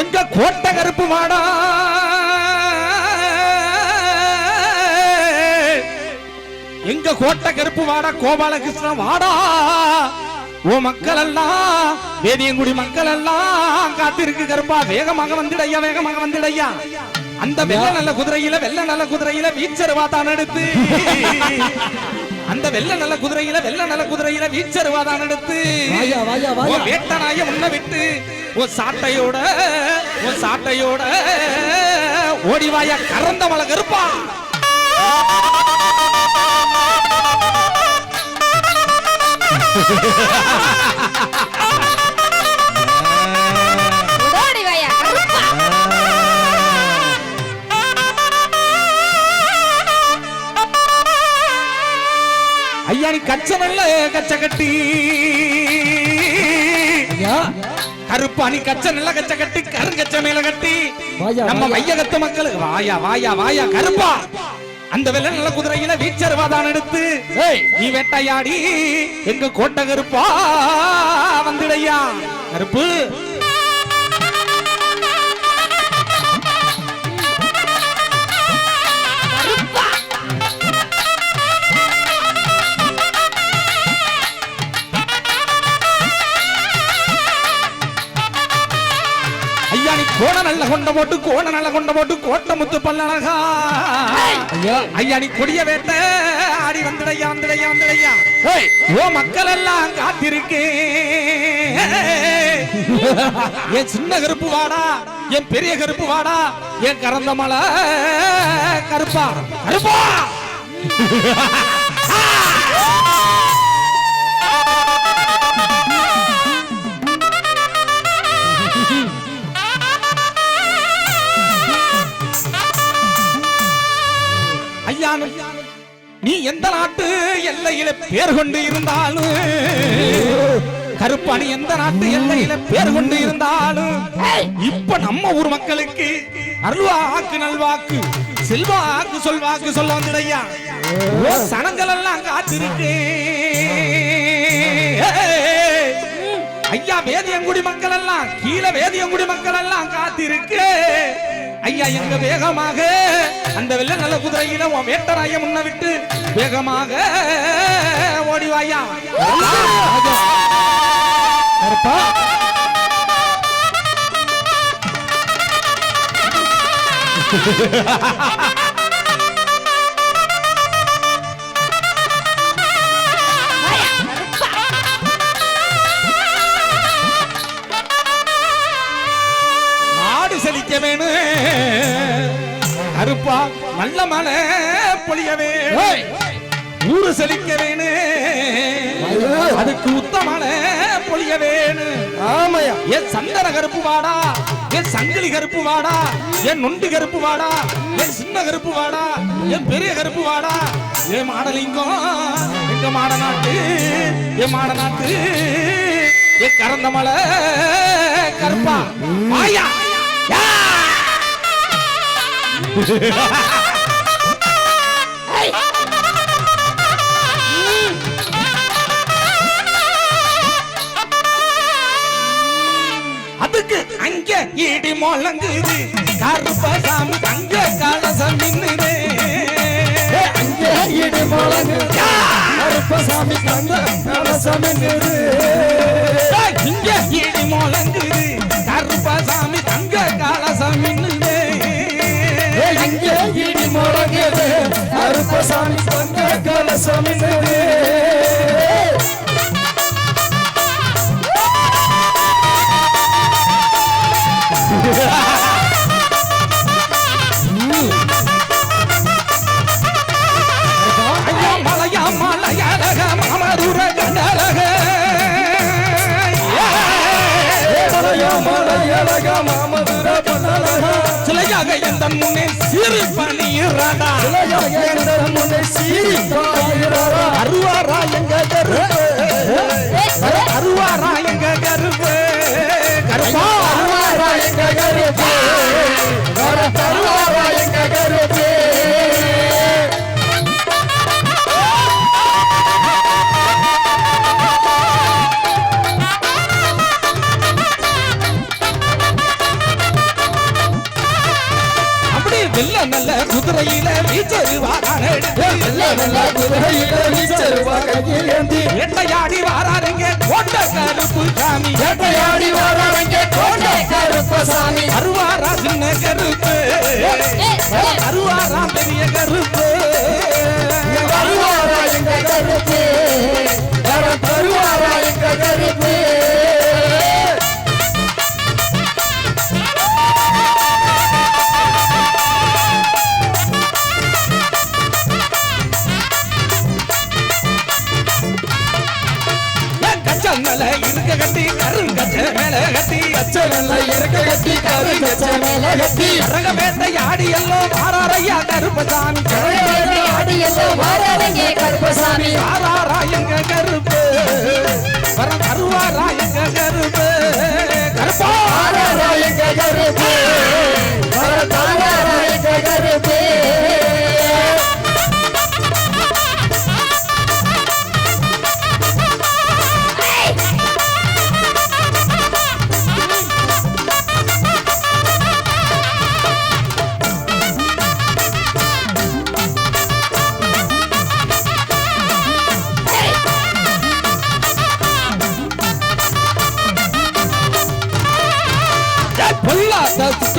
எங்க கோட்டை கருப்பு மாடா? எங்க கோட்டை கருப்பு வாடா கோபாலகிருஷ்ணன் வாடா ஓ மக்கள் எல்லாம் வேதியங்குடி மக்கள் எல்லாம் காத்திருக்கு கருப்பா. வேகமாக வந்துடையா வேகமாக வந்துடையா. அந்த வெள்ள நல்ல குதிரையில வெள்ள நல்ல குதிரையில வீச்சருவா தான் எடுத்து. அந்த வெள்ள நல்ல குதிரையில வெள்ள நல்ல குதிரையில வீச்சருவா தான் எடுத்து. வேட்டனாய முன்ன விட்டு. ஓ சாட்டையோட ஓ சாட்டையோட ஓடிவாயா கறந்த மலை கருப்பா. ஐயா நீ கச்ச நல்ல கச்ச கட்டி. கருப்பா நீ கச்ச நல்ல கச்ச கட்டி கருங்கச்ச மேல கட்டி. நம்ம வாயா. மையகத்து மக்களுக்கு வாயா வாயா வாயா கருப்பா. அந்த வெள்ள நல்ல குதிரையில வீச்சருவாதான் எடுத்து நீ வேட்டையாடி எங்க கோட்டை கருப்பா வந்துடையா. கருப்பு கொண்ட போட்டு கோண நல்ல கொண்ட போட்டு கோட்டை முத்து பல்லழகா ஐயா நீ கொடிய வேட்ட. ஆடி வந்துடையா வந்துடையா வந்துடையா. ஓ மக்கள் எல்லாம் காத்திருக்கே. என் சின்ன கருப்பு வாடா என் பெரிய கருப்பு வாடா என் கறந்த மலை கருப்பா. கருப்பா! ஐயா நீ எந்த நாட்டு எல்லையில பேர் கொண்டு இருந்தாலும் கருப்பாணி எந்த நாட்டு எல்லையில பேர் கொண்டு இருந்தாலும் இப்ப நம்ம ஊர் மக்களுக்கு அருள்வாக்கு நல்வாக்கு செல்வாக்கு சொல்வாக்கு சொல்ல வந்துடையா ஓ சனங்கள் எல்லாம் காத்திருக்கு. ஐயா வேதியங்குடி மக்கள் எல்லாம் கீழே வேதியங்குடி மக்கள் எல்லாம் காத்திருக்கு. ஐயா எங்க வேகமாக அந்த வெள்ள நல்ல குதிரையில உன் வேட்டராய முன்ன விட்டு வேகமாக ஓடிவாயா வாயா. நல்ல மழை பொழிய வேணும் ஊரு செழிக்க வேணும் அதுக்கு உத்தமான பொழிய வேணும் ஆமாயா. என் சந்தன கருப்பு வாடா என் சங்கிலி கருப்பு வாடா என் நொண்டி கருப்பு வாடா என் சின்ன கருப்பு வாடா என் பெரிய கருப்பு வாடா. என் மாடலிங்கம் எங்க மாட நாட்டு என் மாட நாட்டு. என் கறந்த மலை கருப்பா. வாயா யா! அதுக்கு முழங்குது கருப்பசாமி தங்க கலசம் நின்னுது. அங்கே இடி முழங்கு கருப்பசாமி கந்த கலசம் ஏய், இங்க இடி முழங்குது கருப்பசாமி தங்க கலசம் நின்னுது. அங்கே இடி முழங்குது கருப்பசாமி கந்த கலசம் நின்று சிலையாக எந்த முன்னே சிறு. பணியிறடா முன்னை சீரித்தாயிரா அருவாரா எங்க கருப்பு அருவாரா எங்க கருப்பு கருப்பா. வேட்டையாடி வாராருங்க கருப்பு சாமி அருவாரா சின்ன கருப்பு அருவாரா பெரிய கருப்பு. மேல இருக்க கட்டி கருங்கச்ச மேல கட்டி கச்சனல்ல இருக்க கட்டி கருங்கச்ச மேல கட்டி. கரக வேட்டையாடி எல்லாம் வாராரையா கருப்பசாமி. ஆடி எல்லாம் வாராங்க கருப்பசாமி. ஆறாரா எங்க கருப்பு. வரம் அருவாரா எங்க கருப்பு. கருப்பா! தாராரா எங்க கருப்பு.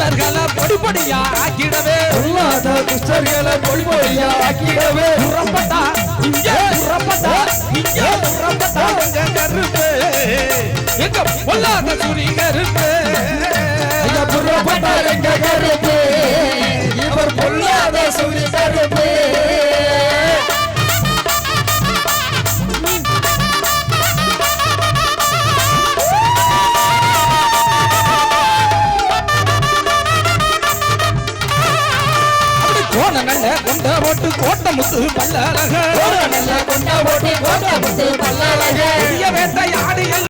துஷ்டர்களை பொடி பொடியா ஆக்கிடவே சொல்லாத துஷ்டர்களை பொடி பொடியா ஆக்கிடவே புறப்பட்டா இங்க புறப்பட்டா இங்க புறப்பட்டா எங்க கருப்பு. எங்க பொல்லாத சுரி கருப்பு ஐயா புறப்பட்டார் எங்க கருப்பு. கொண்ட ஓட்டு கோட்ட முத்து பல்லழக நல்ல கொண்ட ஓட்டு கோட்ட முத்து பல்லழக வேட்டையாடு